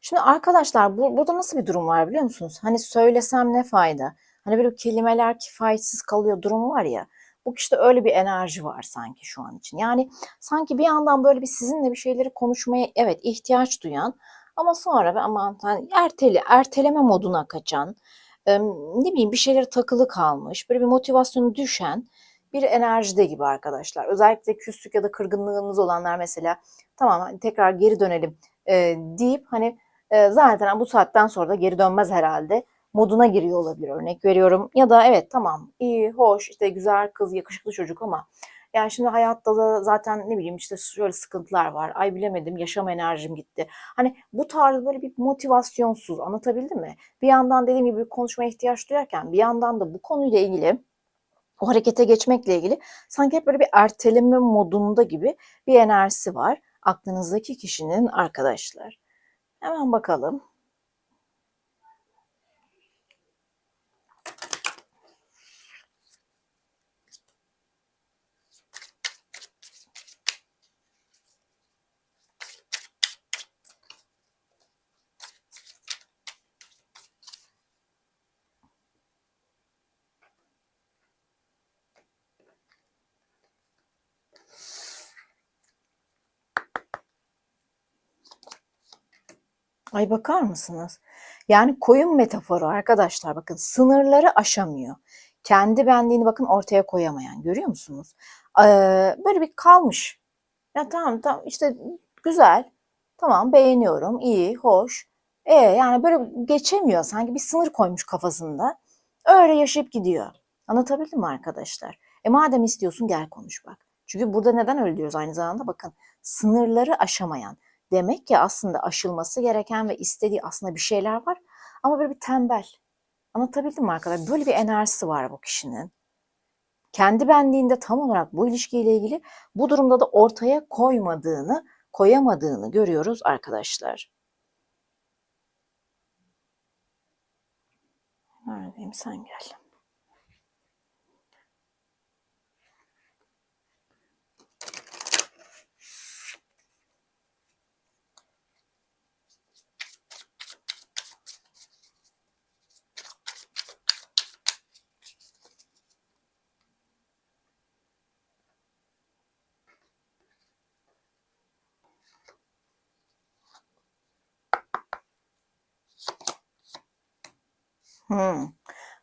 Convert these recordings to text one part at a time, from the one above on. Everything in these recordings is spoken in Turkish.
Şimdi arkadaşlar bu, burada nasıl bir durum var biliyor musunuz? Hani söylesem ne fayda? Hani böyle kelimeler kifayetsiz kalıyor durumu var ya. Bu işte öyle bir enerji var sanki şu an için. Yani sanki bir yandan böyle bir sizinle bir şeyleri konuşmaya evet ihtiyaç duyan ama sonra ve aman hani ertele, erteleme moduna kaçan, ne bileyim bir şeylere takılı kalmış, böyle bir motivasyonu düşen bir enerjide gibi arkadaşlar. Özellikle küslük ya da kırgınlığımız olanlar mesela tamam hani tekrar geri dönelim e, deyip hani e, zaten bu saatten sonra da geri dönmez herhalde moduna giriyor olabilir örnek veriyorum. Ya da evet tamam iyi, hoş, işte güzel kız, yakışıklı çocuk ama yani şimdi hayatta da zaten ne bileyim işte şöyle sıkıntılar var. Ay bilemedim yaşam enerjim gitti. Hani bu tarz böyle bir motivasyonsuz anlatabildim mi? Bir yandan dediğim gibi bir konuşmaya ihtiyaç duyarken bir yandan da bu konuyla ilgili o harekete geçmekle ilgili sanki hep böyle bir erteleme modunda gibi bir enerjisi var aklınızdaki kişinin arkadaşlar. Hemen bakalım. Ay bakar mısınız? Yani koyun metaforu arkadaşlar bakın sınırları aşamıyor. Kendi benliğini bakın ortaya koyamayan görüyor musunuz? Ee, böyle bir kalmış. Ya tamam tamam işte güzel. Tamam beğeniyorum. iyi, hoş. E yani böyle geçemiyor. Sanki bir sınır koymuş kafasında. Öyle yaşayıp gidiyor. Anlatabildim mi arkadaşlar? E madem istiyorsun gel konuş bak. Çünkü burada neden öyle diyoruz aynı zamanda bakın. Sınırları aşamayan, Demek ki aslında aşılması gereken ve istediği aslında bir şeyler var ama böyle bir tembel. Anlatabildim mi arkadaşlar? Böyle bir enerjisi var bu kişinin. Kendi benliğinde tam olarak bu ilişkiyle ilgili bu durumda da ortaya koymadığını, koyamadığını görüyoruz arkadaşlar. Neredeyim sen gel. Hımm.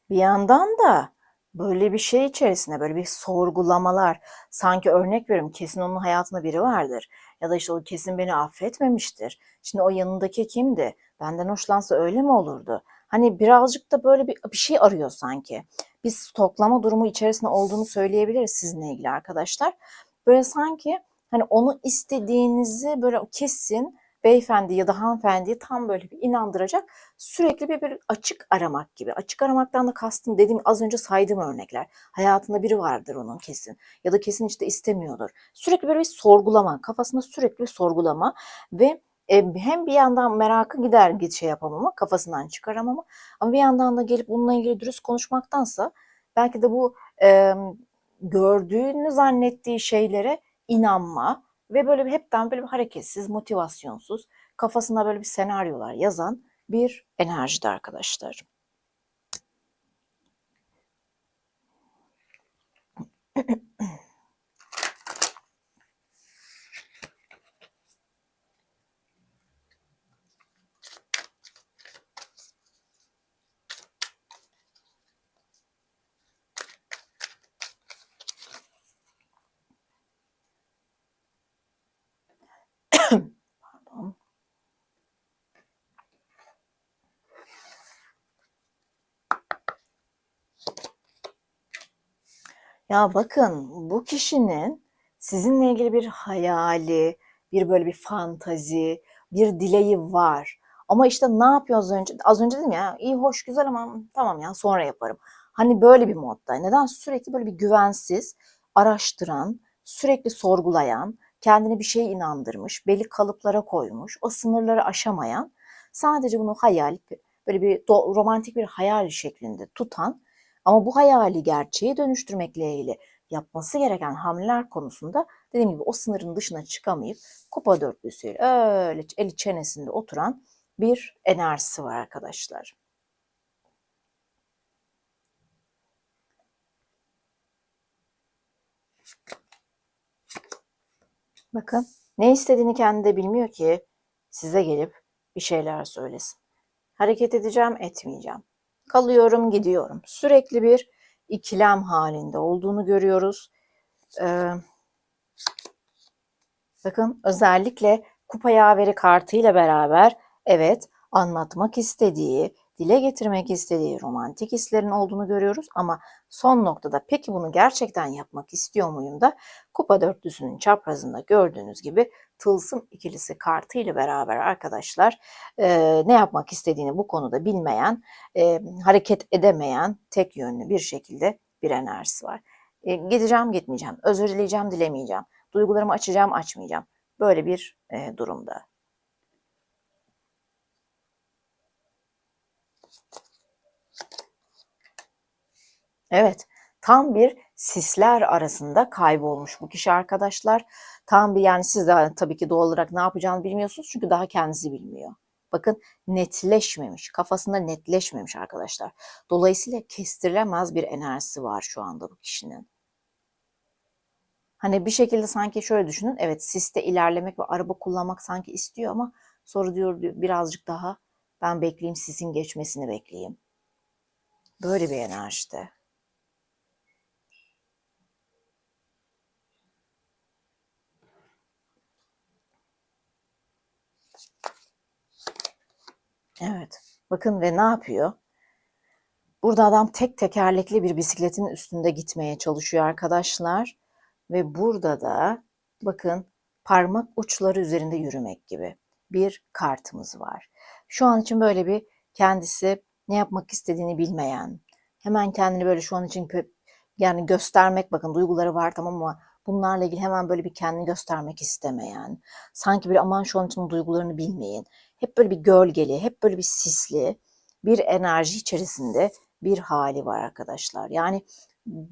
Bir yandan da böyle bir şey içerisinde, böyle bir sorgulamalar, sanki örnek veriyorum, kesin onun hayatında biri vardır ya da, işte, o kesin beni affetmemiştir. Şimdi o yanındaki kimdi? Benden hoşlansa öyle mi olurdu? Hani birazcık da böyle bir bir şey arıyor sanki. Bir stoklama durumu içerisinde olduğunu söyleyebiliriz sizinle ilgili arkadaşlar. Böyle sanki, hani, onu istediğinizi böyle kesin beyefendi ya da hanımefendiyi tam böyle bir inandıracak sürekli bir, bir açık aramak gibi. Açık aramaktan da kastım dediğim az önce saydığım örnekler. Hayatında biri vardır onun kesin ya da kesin işte istemiyordur. Sürekli böyle bir sorgulama, kafasında sürekli bir sorgulama ve e, hem bir yandan merakı gider git şey yapamama, kafasından çıkaramama ama bir yandan da gelip bununla ilgili dürüst konuşmaktansa belki de bu e, gördüğünü zannettiği şeylere inanma, ve böyle bir hepten böyle bir hareketsiz, motivasyonsuz, kafasında böyle bir senaryolar yazan bir enerjide arkadaşlar. Ya bakın bu kişinin sizinle ilgili bir hayali, bir böyle bir fantazi, bir dileği var. Ama işte ne yapıyor az önce? Az önce dedim ya iyi hoş güzel ama tamam ya sonra yaparım. Hani böyle bir modda. Neden? Sürekli böyle bir güvensiz, araştıran, sürekli sorgulayan, kendini bir şeye inandırmış, belli kalıplara koymuş, o sınırları aşamayan, sadece bunu hayal, böyle bir romantik bir hayal şeklinde tutan ama bu hayali gerçeğe dönüştürmekle ilgili yapması gereken hamleler konusunda dediğim gibi o sınırın dışına çıkamayıp kupa dörtlüsüyle öyle eli çenesinde oturan bir enerjisi var arkadaşlar. Bakın ne istediğini kendi de bilmiyor ki size gelip bir şeyler söylesin. Hareket edeceğim, etmeyeceğim. Kalıyorum, gidiyorum. Sürekli bir ikilem halinde olduğunu görüyoruz. Ee, bakın özellikle kupa yaveri kartıyla beraber evet anlatmak istediği, dile getirmek istediği romantik hislerin olduğunu görüyoruz ama son noktada peki bunu gerçekten yapmak istiyor muyum da kupa dörtlüsünün çaprazında gördüğünüz gibi tılsım ikilisi kartı ile beraber arkadaşlar e, ne yapmak istediğini bu konuda bilmeyen, e, hareket edemeyen tek yönlü bir şekilde bir enerjisi var. E, gideceğim gitmeyeceğim, özür dileyeceğim dilemeyeceğim, duygularımı açacağım açmayacağım. Böyle bir e, durumda. Evet, tam bir sisler arasında kaybolmuş bu kişi arkadaşlar. Tam bir yani siz de tabii ki doğal olarak ne yapacağını bilmiyorsunuz çünkü daha kendisi bilmiyor. Bakın netleşmemiş, kafasında netleşmemiş arkadaşlar. Dolayısıyla kestirilemez bir enerjisi var şu anda bu kişinin. Hani bir şekilde sanki şöyle düşünün. Evet siste ilerlemek ve araba kullanmak sanki istiyor ama sonra diyor, diyor birazcık daha ben bekleyeyim sisin geçmesini bekleyeyim. Böyle bir enerjide. Evet. Bakın ve ne yapıyor? Burada adam tek tekerlekli bir bisikletin üstünde gitmeye çalışıyor arkadaşlar. Ve burada da bakın parmak uçları üzerinde yürümek gibi bir kartımız var. Şu an için böyle bir kendisi ne yapmak istediğini bilmeyen, hemen kendini böyle şu an için yani göstermek bakın duyguları var tamam ama bunlarla ilgili hemen böyle bir kendini göstermek istemeyen, sanki bir aman şu an için duygularını bilmeyin, hep böyle bir gölgeli, hep böyle bir sisli bir enerji içerisinde bir hali var arkadaşlar. Yani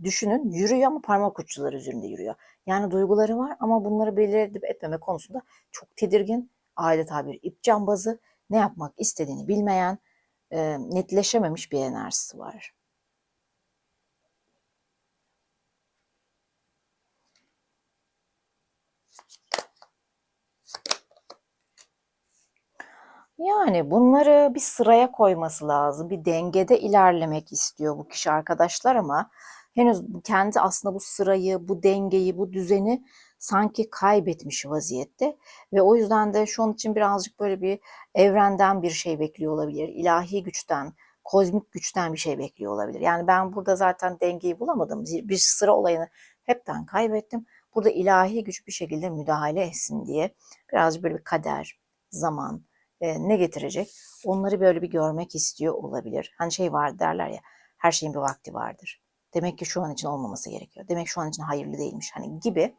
düşünün yürüyor ama parmak uçları üzerinde yürüyor. Yani duyguları var ama bunları belirledip etmeme konusunda çok tedirgin, adeta bir ip cambazı, ne yapmak istediğini bilmeyen, netleşememiş bir enerjisi var. Yani bunları bir sıraya koyması lazım. Bir dengede ilerlemek istiyor bu kişi arkadaşlar ama henüz kendi aslında bu sırayı, bu dengeyi, bu düzeni sanki kaybetmiş vaziyette ve o yüzden de şu an için birazcık böyle bir evrenden bir şey bekliyor olabilir. İlahi güçten, kozmik güçten bir şey bekliyor olabilir. Yani ben burada zaten dengeyi bulamadım. Bir sıra olayını hepten kaybettim. Burada ilahi güç bir şekilde müdahale etsin diye birazcık böyle bir kader, zaman, e, ne getirecek? Onları böyle bir görmek istiyor olabilir. Hani şey var derler ya her şeyin bir vakti vardır. Demek ki şu an için olmaması gerekiyor. Demek şu an için hayırlı değilmiş. Hani gibi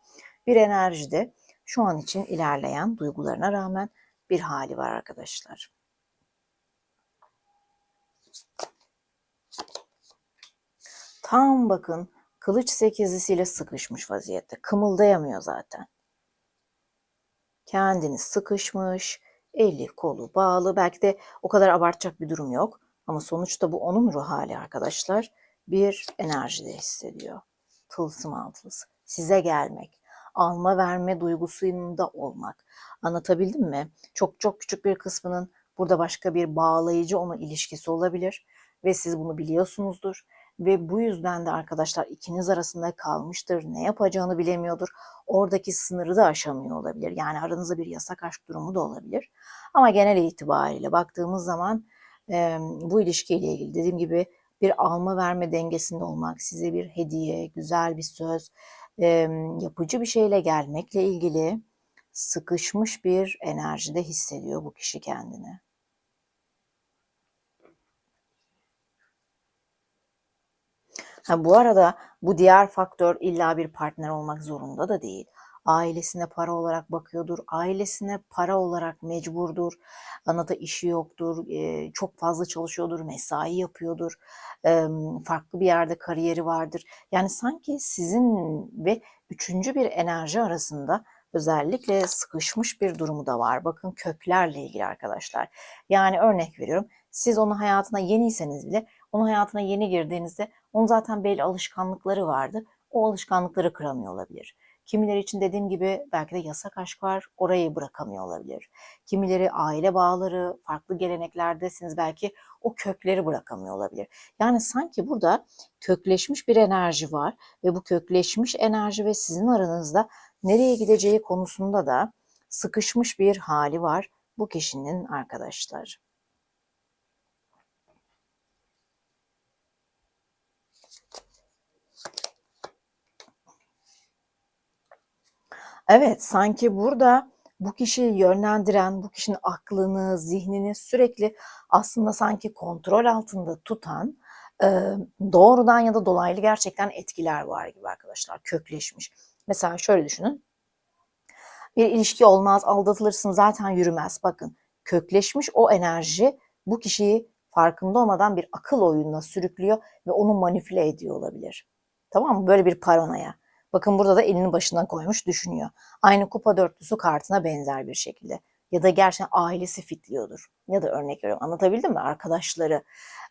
bir enerjide şu an için ilerleyen duygularına rağmen bir hali var arkadaşlar. Tam bakın kılıç sekizlisiyle sıkışmış vaziyette. Kımıldayamıyor zaten. Kendini sıkışmış, eli kolu bağlı. Belki de o kadar abartacak bir durum yok. Ama sonuçta bu onun ruh hali arkadaşlar. Bir enerjide hissediyor. Tılsım altılısı. Size gelmek. Alma verme duygusunda olmak. Anlatabildim mi? Çok çok küçük bir kısmının burada başka bir bağlayıcı ona ilişkisi olabilir. Ve siz bunu biliyorsunuzdur ve bu yüzden de arkadaşlar ikiniz arasında kalmıştır. Ne yapacağını bilemiyordur. Oradaki sınırı da aşamıyor olabilir. Yani aranızda bir yasak aşk durumu da olabilir. Ama genel itibariyle baktığımız zaman e, bu ilişkiyle ilgili dediğim gibi bir alma verme dengesinde olmak, size bir hediye, güzel bir söz, em, yapıcı bir şeyle gelmekle ilgili sıkışmış bir enerjide hissediyor bu kişi kendini. Ha, bu arada bu diğer faktör illa bir partner olmak zorunda da değil. Ailesine para olarak bakıyordur, ailesine para olarak mecburdur, anada işi yoktur, e, çok fazla çalışıyordur, mesai yapıyordur, farklı bir yerde kariyeri vardır. Yani sanki sizin ve üçüncü bir enerji arasında özellikle sıkışmış bir durumu da var. Bakın köklerle ilgili arkadaşlar. Yani örnek veriyorum, siz onun hayatına yeniyseniz bile onun hayatına yeni girdiğinizde onun zaten belli alışkanlıkları vardı. O alışkanlıkları kıramıyor olabilir. Kimileri için dediğim gibi belki de yasak aşk var, orayı bırakamıyor olabilir. Kimileri aile bağları, farklı geleneklerdesiniz belki o kökleri bırakamıyor olabilir. Yani sanki burada kökleşmiş bir enerji var ve bu kökleşmiş enerji ve sizin aranızda nereye gideceği konusunda da sıkışmış bir hali var bu kişinin arkadaşlar. Evet, sanki burada bu kişiyi yönlendiren, bu kişinin aklını, zihnini sürekli aslında sanki kontrol altında tutan e, doğrudan ya da dolaylı gerçekten etkiler var gibi arkadaşlar, kökleşmiş. Mesela şöyle düşünün. Bir ilişki olmaz, aldatılırsın zaten yürümez. Bakın kökleşmiş o enerji bu kişiyi farkında olmadan bir akıl oyununa sürüklüyor ve onu manipüle ediyor olabilir. Tamam mı? Böyle bir paranoya. Bakın burada da elini başına koymuş düşünüyor. Aynı kupa dörtlüsü kartına benzer bir şekilde. Ya da gerçekten ailesi fitliyordur. Ya da örnek veriyorum anlatabildim mi? Arkadaşları.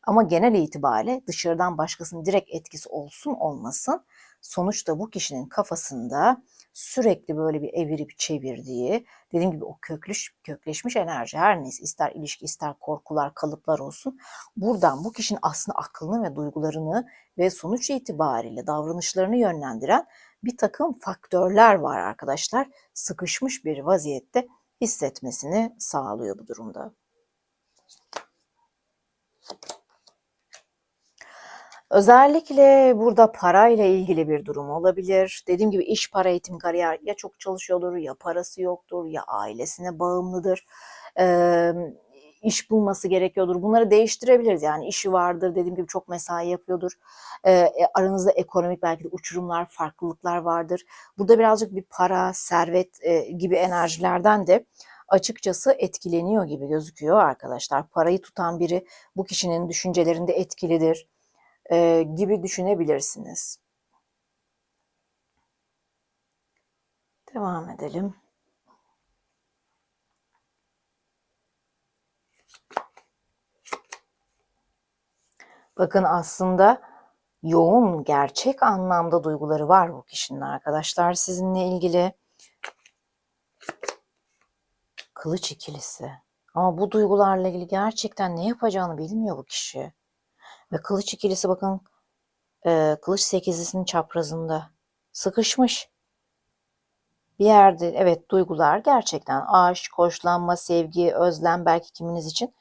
Ama genel itibariyle dışarıdan başkasının direkt etkisi olsun olmasın. Sonuçta bu kişinin kafasında sürekli böyle bir evirip çevirdiği, dediğim gibi o köklüş, kökleşmiş enerji her neyse ister ilişki ister korkular kalıplar olsun. Buradan bu kişinin aslında aklını ve duygularını ve sonuç itibariyle davranışlarını yönlendiren bir takım faktörler var arkadaşlar. Sıkışmış bir vaziyette hissetmesini sağlıyor bu durumda. Özellikle burada parayla ilgili bir durum olabilir. Dediğim gibi iş, para, eğitim, kariyer ya çok çalışıyordur ya parası yoktur ya ailesine bağımlıdır. Ee, iş bulması gerekiyordur. Bunları değiştirebiliriz. Yani işi vardır dediğim gibi çok mesai yapıyordur. Ee, aranızda ekonomik belki de uçurumlar, farklılıklar vardır. Burada birazcık bir para, servet e, gibi enerjilerden de açıkçası etkileniyor gibi gözüküyor arkadaşlar. Parayı tutan biri bu kişinin düşüncelerinde etkilidir e, gibi düşünebilirsiniz. Devam edelim. Bakın aslında yoğun, gerçek anlamda duyguları var bu kişinin arkadaşlar sizinle ilgili. Kılıç ikilisi. Ama bu duygularla ilgili gerçekten ne yapacağını bilmiyor bu kişi. Ve kılıç ikilisi bakın e, kılıç sekizlisinin çaprazında sıkışmış. Bir yerde evet duygular gerçekten aşk, hoşlanma, sevgi, özlem belki kiminiz için.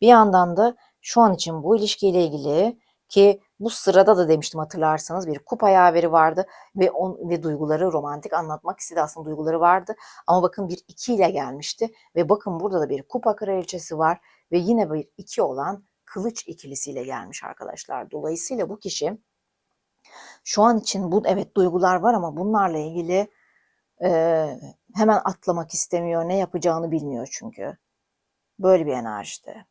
Bir yandan da şu an için bu ilişkiyle ilgili ki bu sırada da demiştim hatırlarsanız bir kupa yaveri vardı ve on, ve duyguları romantik anlatmak istedi aslında duyguları vardı ama bakın bir iki ile gelmişti ve bakın burada da bir kupa kraliçesi var ve yine bir iki olan kılıç ikilisiyle gelmiş arkadaşlar. Dolayısıyla bu kişi şu an için bu evet duygular var ama bunlarla ilgili e, hemen atlamak istemiyor. Ne yapacağını bilmiyor çünkü. Böyle bir enerjide.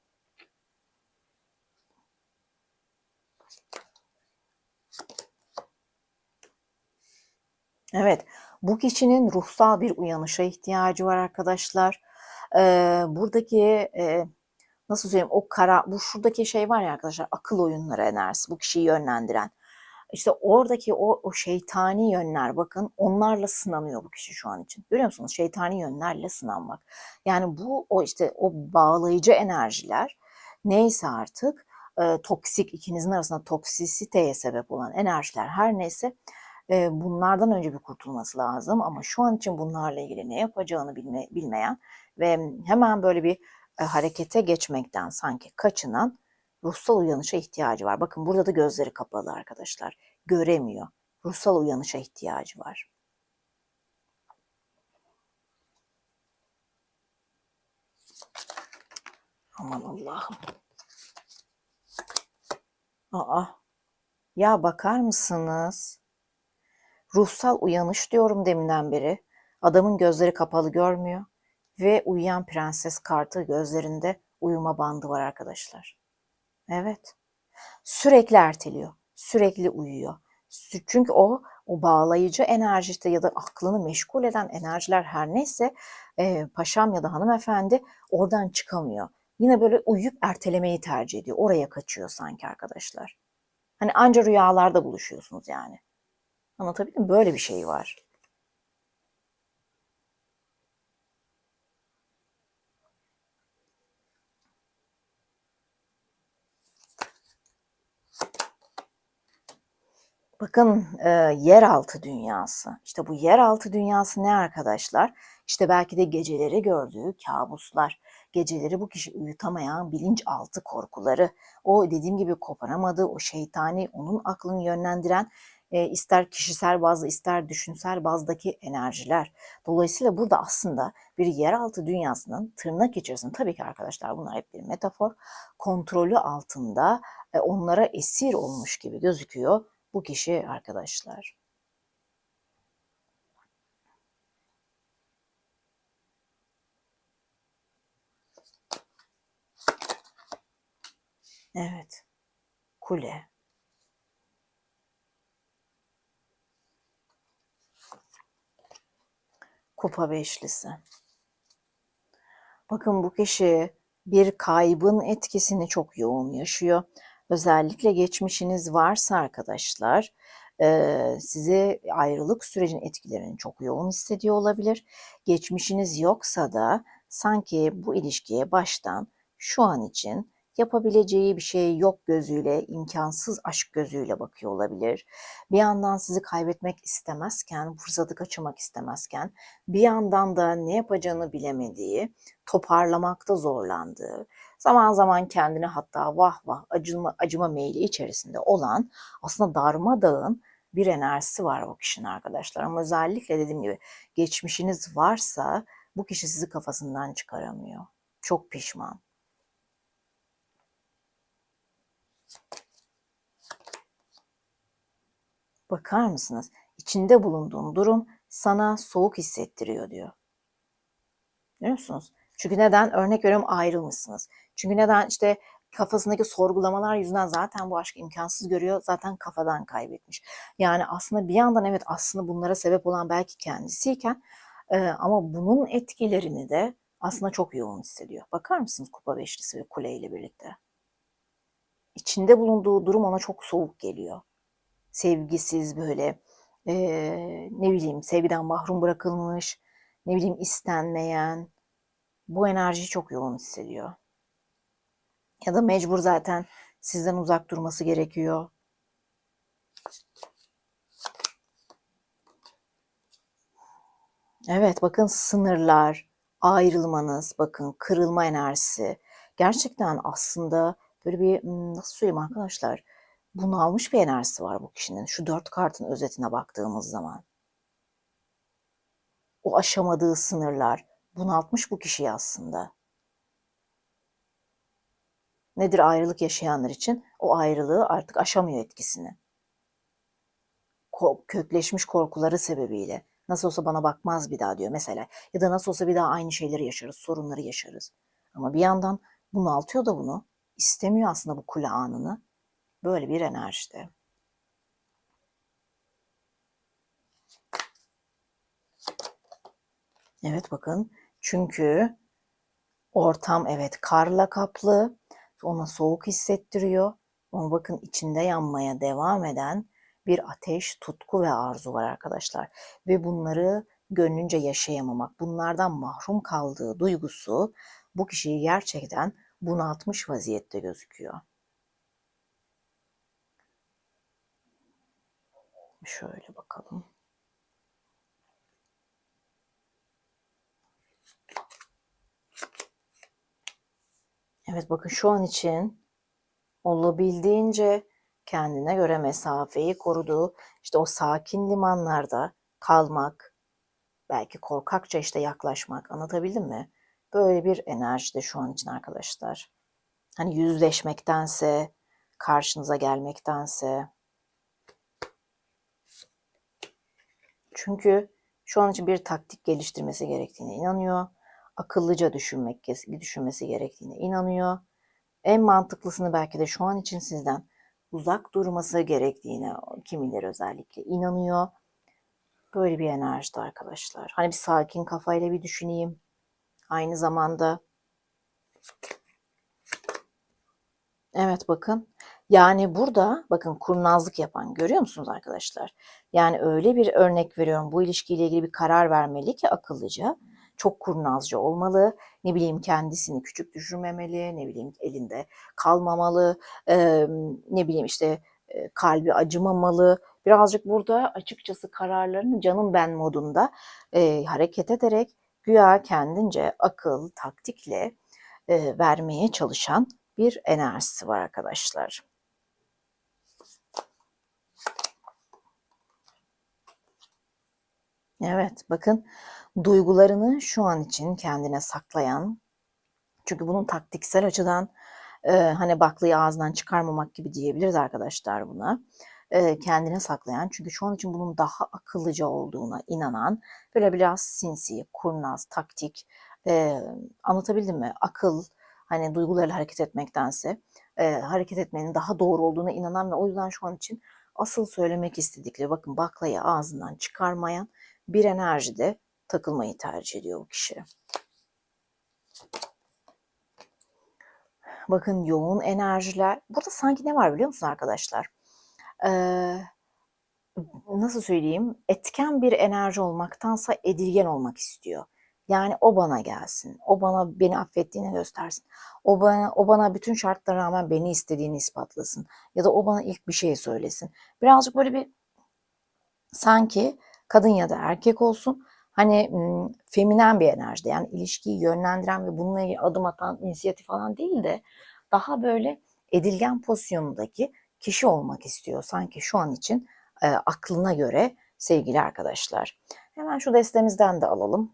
Evet, bu kişinin ruhsal bir uyanışa ihtiyacı var arkadaşlar. Ee, buradaki e, nasıl söyleyeyim o kara bu şuradaki şey var ya arkadaşlar akıl oyunları enerjisi bu kişiyi yönlendiren. İşte oradaki o, o şeytani yönler bakın onlarla sınanıyor bu kişi şu an için. Görüyor musunuz? Şeytani yönlerle sınanmak. Yani bu o işte o bağlayıcı enerjiler neyse artık e, toksik ikinizin arasında toksisiteye sebep olan enerjiler her neyse bunlardan önce bir kurtulması lazım ama şu an için bunlarla ilgili ne yapacağını bilme, bilmeyen ve hemen böyle bir e, harekete geçmekten sanki kaçınan ruhsal uyanışa ihtiyacı var. Bakın burada da gözleri kapalı arkadaşlar. Göremiyor. Ruhsal uyanışa ihtiyacı var. Aman Allah'ım. Aa, ya bakar mısınız? Ruhsal uyanış diyorum deminden beri. Adamın gözleri kapalı görmüyor ve uyuyan prenses kartı gözlerinde uyuma bandı var arkadaşlar. Evet. Sürekli erteliyor. Sürekli uyuyor. Çünkü o o bağlayıcı enerji işte ya da aklını meşgul eden enerjiler her neyse e, paşam ya da hanımefendi oradan çıkamıyor. Yine böyle uyuyup ertelemeyi tercih ediyor. Oraya kaçıyor sanki arkadaşlar. Hani anca rüyalarda buluşuyorsunuz yani. Anlatabildim mi? Böyle bir şey var. Bakın e, yeraltı dünyası. İşte bu yeraltı dünyası ne arkadaşlar? İşte belki de geceleri gördüğü kabuslar, geceleri bu kişi uyutamayan bilinçaltı korkuları, o dediğim gibi koparamadığı o şeytani onun aklını yönlendiren e, ister kişisel bazda ister düşünsel bazdaki enerjiler. Dolayısıyla burada aslında bir yeraltı dünyasının tırnak içerisinde tabii ki arkadaşlar bunlar hep bir metafor kontrolü altında e, onlara esir olmuş gibi gözüküyor bu kişi arkadaşlar. Evet. Kule. Kupa beşlisi. Bakın bu kişi bir kaybın etkisini çok yoğun yaşıyor. Özellikle geçmişiniz varsa arkadaşlar size ayrılık sürecinin etkilerini çok yoğun hissediyor olabilir. Geçmişiniz yoksa da sanki bu ilişkiye baştan şu an için yapabileceği bir şey yok gözüyle, imkansız aşk gözüyle bakıyor olabilir. Bir yandan sizi kaybetmek istemezken, fırsatı kaçırmak istemezken, bir yandan da ne yapacağını bilemediği, toparlamakta zorlandığı, zaman zaman kendini hatta vah vah acıma, acıma meyli içerisinde olan aslında darmadağın bir enerjisi var o kişinin arkadaşlar. Ama özellikle dediğim gibi geçmişiniz varsa bu kişi sizi kafasından çıkaramıyor. Çok pişman. Bakar mısınız? İçinde bulunduğun durum sana soğuk hissettiriyor diyor. Biliyor musunuz? Çünkü neden? Örnek veriyorum ayrılmışsınız. Çünkü neden? İşte kafasındaki sorgulamalar yüzünden zaten bu aşkı imkansız görüyor. Zaten kafadan kaybetmiş. Yani aslında bir yandan evet aslında bunlara sebep olan belki kendisiyken e, ama bunun etkilerini de aslında çok yoğun hissediyor. Bakar mısınız kupa beşlisi ve kule ile birlikte? İçinde bulunduğu durum ona çok soğuk geliyor. Sevgisiz böyle e, ne bileyim sevgiden mahrum bırakılmış, ne bileyim istenmeyen, bu enerjiyi çok yoğun hissediyor. Ya da mecbur zaten sizden uzak durması gerekiyor. Evet bakın sınırlar, ayrılmanız, bakın kırılma enerjisi. Gerçekten aslında böyle bir nasıl söyleyeyim arkadaşlar bunalmış bir enerjisi var bu kişinin. Şu dört kartın özetine baktığımız zaman. O aşamadığı sınırlar, bunaltmış bu kişiyi aslında. Nedir ayrılık yaşayanlar için? O ayrılığı artık aşamıyor etkisini. Kökleşmiş korkuları sebebiyle. Nasıl olsa bana bakmaz bir daha diyor mesela. Ya da nasıl olsa bir daha aynı şeyleri yaşarız, sorunları yaşarız. Ama bir yandan bunaltıyor da bunu. İstemiyor aslında bu kule anını. Böyle bir enerjide. Evet bakın çünkü ortam evet karla kaplı, ona soğuk hissettiriyor. Ama bakın içinde yanmaya devam eden bir ateş, tutku ve arzu var arkadaşlar. Ve bunları gönlünce yaşayamamak, bunlardan mahrum kaldığı duygusu bu kişiyi gerçekten bunaltmış vaziyette gözüküyor. Şöyle bakalım. Evet bakın şu an için olabildiğince kendine göre mesafeyi koruduğu, işte o sakin limanlarda kalmak, belki korkakça işte yaklaşmak, anlatabildim mi? Böyle bir enerji de şu an için arkadaşlar. Hani yüzleşmektense, karşınıza gelmektense. Çünkü şu an için bir taktik geliştirmesi gerektiğine inanıyor. Akıllıca düşünmek düşünmesi gerektiğine inanıyor. En mantıklısını belki de şu an için sizden uzak durması gerektiğine kimileri özellikle inanıyor. Böyle bir enerjide arkadaşlar. Hani bir sakin kafayla bir düşüneyim. Aynı zamanda Evet bakın. Yani burada bakın kurnazlık yapan görüyor musunuz arkadaşlar? Yani öyle bir örnek veriyorum bu ilişkiyle ilgili bir karar vermeli ki akıllıca. Çok kurnazca olmalı. Ne bileyim kendisini küçük düşürmemeli. Ne bileyim elinde kalmamalı. Ee, ne bileyim işte e, kalbi acımamalı. Birazcık burada açıkçası kararlarını canım ben modunda e, hareket ederek güya kendince akıl, taktikle e, vermeye çalışan bir enerjisi var arkadaşlar. Evet bakın duygularını şu an için kendine saklayan çünkü bunun taktiksel açıdan e, hani baklayı ağzından çıkarmamak gibi diyebiliriz arkadaşlar buna. Kendine saklayan çünkü şu an için bunun daha akıllıca olduğuna inanan böyle biraz sinsi, kurnaz, taktik e, anlatabildim mi? Akıl, hani duygularıyla hareket etmektense e, hareket etmenin daha doğru olduğuna inanan ve o yüzden şu an için asıl söylemek istedikleri bakın baklayı ağzından çıkarmayan bir enerjide takılmayı tercih ediyor bu kişi. Bakın yoğun enerjiler. Burada sanki ne var biliyor musun arkadaşlar? Ee, nasıl söyleyeyim? Etken bir enerji olmaktansa edilgen olmak istiyor. Yani o bana gelsin. O bana beni affettiğini göstersin. O bana o bana bütün şartlara rağmen beni istediğini ispatlasın ya da o bana ilk bir şey söylesin. Birazcık böyle bir sanki kadın ya da erkek olsun. Hani feminen bir enerjide yani ilişkiyi yönlendiren ve bununla ilgili adım atan inisiyatif falan değil de daha böyle edilgen pozisyonundaki kişi olmak istiyor sanki şu an için e, aklına göre sevgili arkadaşlar. Hemen şu destemizden de alalım.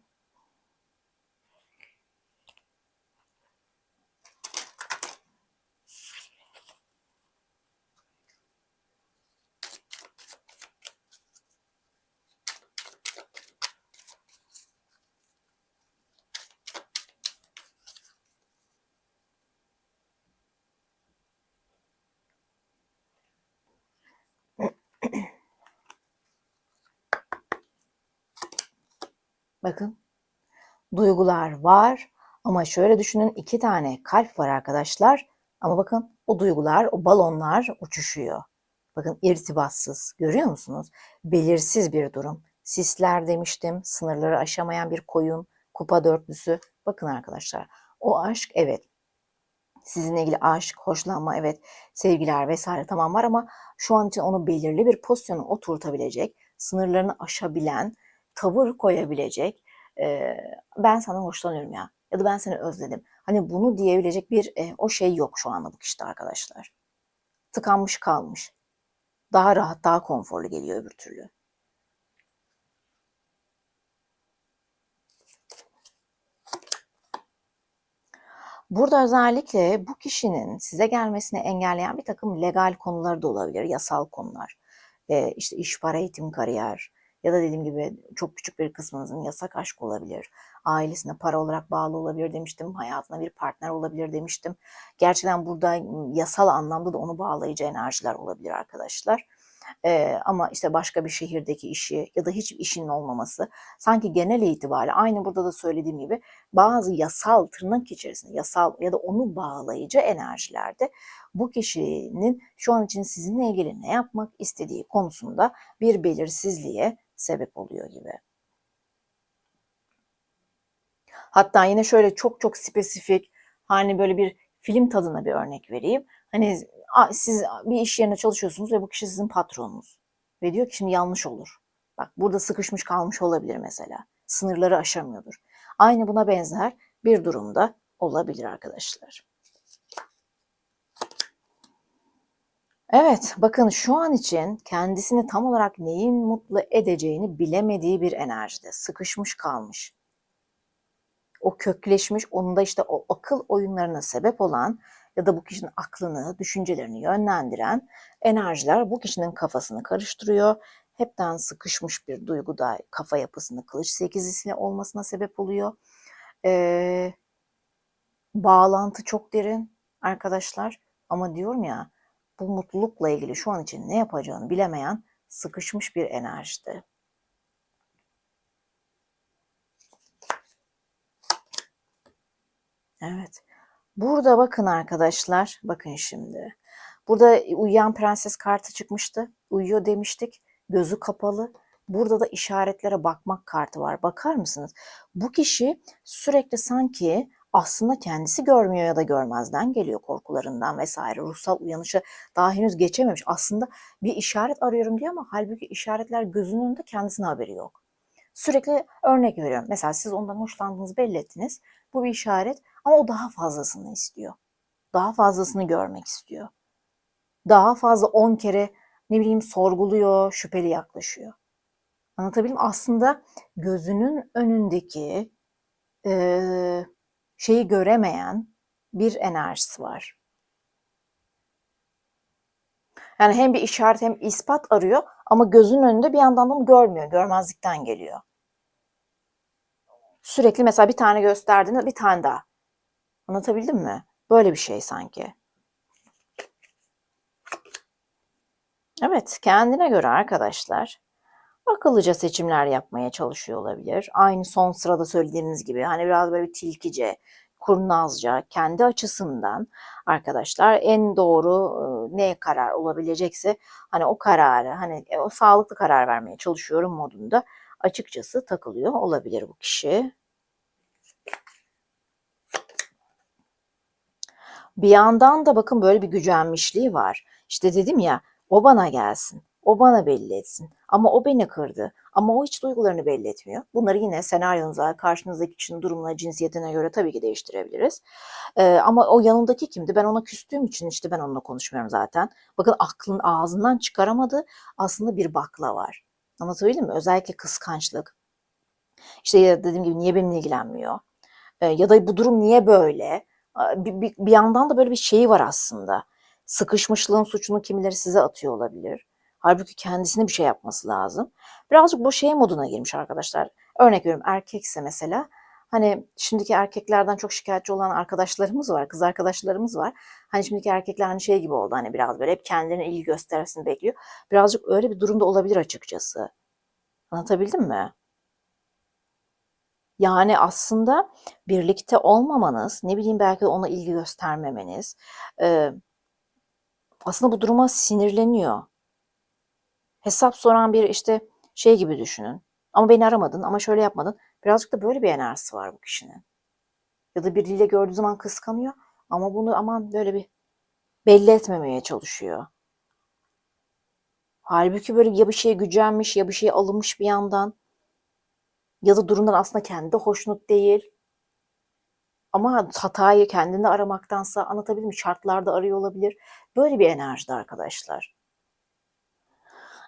Bakın duygular var ama şöyle düşünün iki tane kalp var arkadaşlar. Ama bakın o duygular, o balonlar uçuşuyor. Bakın irtibatsız görüyor musunuz? Belirsiz bir durum. Sisler demiştim, sınırları aşamayan bir koyun, kupa dörtlüsü. Bakın arkadaşlar o aşk evet sizinle ilgili aşk, hoşlanma, evet sevgiler vesaire tamam var ama şu an için onu belirli bir pozisyona oturtabilecek, sınırlarını aşabilen, tavır koyabilecek, e, ben sana hoşlanıyorum ya ya da ben seni özledim. Hani bunu diyebilecek bir e, o şey yok şu anlık işte arkadaşlar. Tıkanmış kalmış. Daha rahat, daha konforlu geliyor öbür türlü. Burada özellikle bu kişinin size gelmesini engelleyen bir takım legal konuları da olabilir, yasal konular. E, işte iş, para, eğitim, kariyer ya da dediğim gibi çok küçük bir kısmınızın yasak aşk olabilir. Ailesine para olarak bağlı olabilir demiştim. Hayatına bir partner olabilir demiştim. Gerçekten burada yasal anlamda da onu bağlayıcı enerjiler olabilir arkadaşlar. Ee, ama işte başka bir şehirdeki işi ya da hiç işinin olmaması sanki genel itibariyle aynı burada da söylediğim gibi bazı yasal tırnak içerisinde yasal ya da onu bağlayıcı enerjilerde bu kişinin şu an için sizinle ilgili ne yapmak istediği konusunda bir belirsizliğe sebep oluyor gibi. Hatta yine şöyle çok çok spesifik hani böyle bir film tadına bir örnek vereyim. Hani siz bir iş yerine çalışıyorsunuz ve bu kişi sizin patronunuz. Ve diyor ki şimdi yanlış olur. Bak burada sıkışmış kalmış olabilir mesela. Sınırları aşamıyordur. Aynı buna benzer bir durumda olabilir arkadaşlar. Evet, bakın şu an için kendisini tam olarak neyin mutlu edeceğini bilemediği bir enerjide. Sıkışmış kalmış. O kökleşmiş, onun da işte o akıl oyunlarına sebep olan ya da bu kişinin aklını, düşüncelerini yönlendiren enerjiler bu kişinin kafasını karıştırıyor. Hepten sıkışmış bir duyguda kafa yapısını kılıç sekizlisine olmasına sebep oluyor. Ee, bağlantı çok derin arkadaşlar ama diyorum ya bu mutlulukla ilgili şu an için ne yapacağını bilemeyen sıkışmış bir enerjide. Evet. Burada bakın arkadaşlar, bakın şimdi. Burada uyuyan prenses kartı çıkmıştı. Uyuyor demiştik. Gözü kapalı. Burada da işaretlere bakmak kartı var. Bakar mısınız? Bu kişi sürekli sanki aslında kendisi görmüyor ya da görmezden geliyor korkularından vesaire. Ruhsal uyanışa daha henüz geçememiş. Aslında bir işaret arıyorum diyor ama halbuki işaretler gözünün önünde kendisine haberi yok. Sürekli örnek veriyorum. Mesela siz ondan hoşlandığınızı belli ettiniz. Bu bir işaret ama o daha fazlasını istiyor. Daha fazlasını görmek istiyor. Daha fazla on kere ne bileyim sorguluyor, şüpheli yaklaşıyor. Anlatabildim? Aslında gözünün önündeki e, şeyi göremeyen bir enerjisi var. Yani hem bir işaret hem ispat arıyor ama gözünün önünde bir yandan da onu görmüyor. Görmezlikten geliyor. Sürekli mesela bir tane gösterdiğinde bir tane daha. Anlatabildim mi? Böyle bir şey sanki. Evet, kendine göre arkadaşlar akıllıca seçimler yapmaya çalışıyor olabilir. Aynı son sırada söylediğimiz gibi hani biraz böyle tilkice, kurnazca, kendi açısından arkadaşlar en doğru ne karar olabilecekse hani o kararı hani o sağlıklı karar vermeye çalışıyorum modunda açıkçası takılıyor olabilir bu kişi. Bir yandan da bakın böyle bir gücenmişliği var. İşte dedim ya o bana gelsin. O bana belli etsin. Ama o beni kırdı. Ama o hiç duygularını belli etmiyor. Bunları yine senaryonuza, karşınızdaki kişinin durumuna, cinsiyetine göre tabii ki değiştirebiliriz. Ee, ama o yanındaki kimdi? Ben ona küstüğüm için işte ben onunla konuşmuyorum zaten. Bakın aklın ağzından çıkaramadı aslında bir bakla var. Anlatabildim mi? Özellikle kıskançlık. İşte ya dediğim gibi niye benimle ilgilenmiyor? Ee, ya da bu durum niye böyle? Bir, bir, bir yandan da böyle bir şeyi var aslında. Sıkışmışlığın suçunu kimileri size atıyor olabilir. Halbuki kendisine bir şey yapması lazım. Birazcık bu şey moduna girmiş arkadaşlar. Örnek veriyorum erkekse mesela hani şimdiki erkeklerden çok şikayetçi olan arkadaşlarımız var, kız arkadaşlarımız var. Hani şimdiki erkekler hani şey gibi oldu hani biraz böyle hep kendilerine ilgi göstermesini bekliyor. Birazcık öyle bir durumda olabilir açıkçası. Anlatabildim mi? Yani aslında birlikte olmamanız, ne bileyim belki de ona ilgi göstermemeniz aslında bu duruma sinirleniyor. Hesap soran bir işte şey gibi düşünün. Ama beni aramadın ama şöyle yapmadın. Birazcık da böyle bir enerjisi var bu kişinin. Ya da biriyle gördüğü zaman kıskanıyor ama bunu aman böyle bir belli etmemeye çalışıyor. Halbuki böyle ya bir şeye gücenmiş ya bir şeye alınmış bir yandan ya da durumdan aslında kendi hoşnut değil. Ama hatayı kendinde aramaktansa anlatabildim? Şartlarda arıyor olabilir. Böyle bir enerjide arkadaşlar.